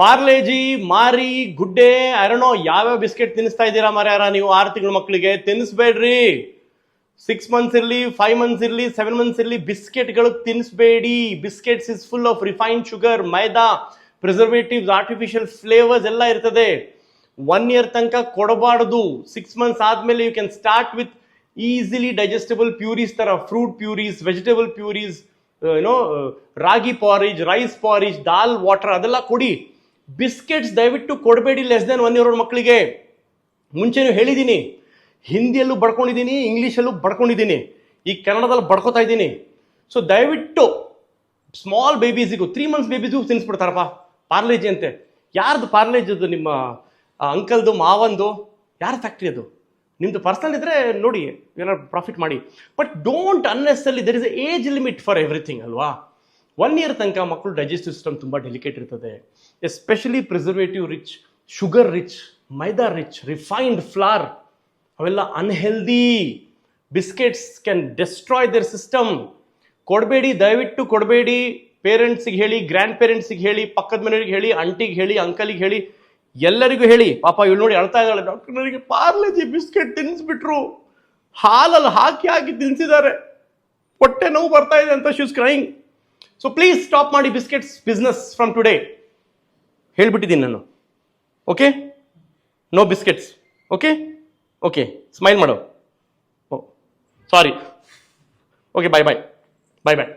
ಪಾರ್ಲೇಜಿ, ಮಾರಿ, ಗುಡ್ಡೆ ಐರನೋ ಯಾವ್ಯಾವ ಬಿಸ್ಕೆಟ್ ತಿನ್ನಿಸ್ತಾ ಇದ್ದೀರಾ ಮರ್ಯಾರ? ನೀವು ಆರು ತಿಂಗಳ ಮಕ್ಕಳಿಗೆ ತಿನ್ನಿಸ್ಬೇಡ್ರಿ. ಸಿಕ್ಸ್ ಮಂತ್ಸ್ ಇರಲಿ ಫೈವ್ ಮಂತ್ಸ್ ಇರಲಿ ಸೆವೆನ್ ಮಂತ್ಸ್ ಇರಲಿ ಬಿಸ್ಕೆಟ್ಗಳು ತಿನ್ನಿಸ್ಬೇಡಿ. Biscuits is full of refined sugar maida preservatives artificial flavours ಎಲ್ಲ ಇರ್ತದೆ. ಒನ್ ಇಯರ್ ತನಕ ಕೊಡಬಾರ್ದು. ಸಿಕ್ಸ್ ಮಂತ್ಸ್ ಆದಮೇಲೆ you can start with easily digestible purees ತರ ಫ್ರೂಟ್ ಪ್ಯೂರೀಸ್ ವೆಜಿಟೇಬಲ್ ಪ್ಯೂರೀಸ್ ಏನೋ ragi porridge rice porridge dal water ಅದೆಲ್ಲ ಕೊಡಿ. Biscuits ದಯವಿಟ್ಟು ಕೊಡಬೇಡಿ ಲೆಸ್ ದೆನ್ ಒನ್ ಇಯರ್ ಮಕ್ಕಳಿಗೆ. ಮುಂಚೆನೂ ಹೇಳಿದ್ದೀನಿ ಹಿಂದಿಯಲ್ಲೂ ಬಡ್ಕೊಂಡಿದ್ದೀನಿ ಇಂಗ್ಲೀಷಲ್ಲೂ ಬಡ್ಕೊಂಡಿದ್ದೀನಿ ಈ ಕನ್ನಡದಲ್ಲಿ ಬಡ್ಕೋತಾ ಇದ್ದೀನಿ. ಸೊ ದಯವಿಟ್ಟು ಸ್ಮಾಲ್ ಬೇಬೀಸಿಗೂ ತ್ರೀ ಮಂತ್ಸ್ ಬೇಬೀಸಿಗೂ ತಿನ್ನಿಸ್ಬಿಡ್ತಾರಪ್ಪ ಪಾರ್ಲೇಜಿ ಅಂತೆ. ಯಾರ್ದು ಪಾರ್ಲೇಜ್ ಅದು ನಿಮ್ಮ ಅಂಕಲ್ದು ಮಾವಂದು? ಯಾರ ಫ್ಯಾಕ್ಟ್ರಿ ಅದು? ನಿಮ್ಮದು ಪರ್ಸನಲ್ ಇದ್ದರೆ ನೋಡಿ, ಏನಾದ್ರು ಪ್ರಾಫಿಟ್ ಮಾಡಿ. But don't unnecessarily there is age limit for everything ಅಲ್ವಾ? ಒನ್ ಇಯರ್ ತನಕ ಮಕ್ಕಳು ಡೈಜೆಸ್ಟಿವ್ ಸಿಸ್ಟಮ್ ತುಂಬ ಡೆಲಿಕೇಟ್ ಇರ್ತದೆ. Especially preservative rich sugar rich maida rich refined flour ಅವೆಲ್ಲ unhealthy biscuits can destroy their system ಕೊಡಬೇಡಿ, ದಯವಿಟ್ಟು ಕೊಡಬೇಡಿ. ಪೇರೆಂಟ್ಸಿಗೆ ಹೇಳಿ ಗ್ರ್ಯಾಂಡ್ ಪೇರೆಂಟ್ಸಿಗೆ ಹೇಳಿ, ಪಕ್ಕದ ಮನೆಯವ್ರಿಗೆ ಹೇಳಿ ಅಂಟಿಗೆ ಹೇಳಿ ಅಂಕಲಿಗೆ ಹೇಳಿ, ಎಲ್ಲರಿಗೂ ಹೇಳಿ. ಪಾಪ ಇವಳು ನೋಡಿ ಅಳ್ತಾ ಇದ್ದಾಳೆ. ಡಾಕ್ಟರ್ ನನಗೆ ಪಾರ್ಲೆಜಿ ಬಿಸ್ಕೆಟ್ ತಿನ್ನಿಸ್ಬಿಟ್ರು ಹಾಲಲ್ಲಿ ಹಾಕಿ ಹಾಕಿ ತಿನ್ಸಿದ್ದಾರೆ. ಹೊಟ್ಟೆ ನೋವು ಬರ್ತಾ ಇದೆ ಅಂತ she's crying so please stop ಮಾಡಿ ಬಿಸ್ಕೆಟ್ಸ್ ಬಿಸ್ನೆಸ್ ಫ್ರಮ್ ಟುಡೇ ಹೇಳ್ಬಿಟ್ಟಿದ್ದೀನಿ ನಾನು. Okay no biscuits okay okay smile ಮಾಡು. ಓ ಸಾರಿ ಓಕೆ ಬಾಯ್ ಬಾಯ್ ಬಾಯ್ ಬಾಯ್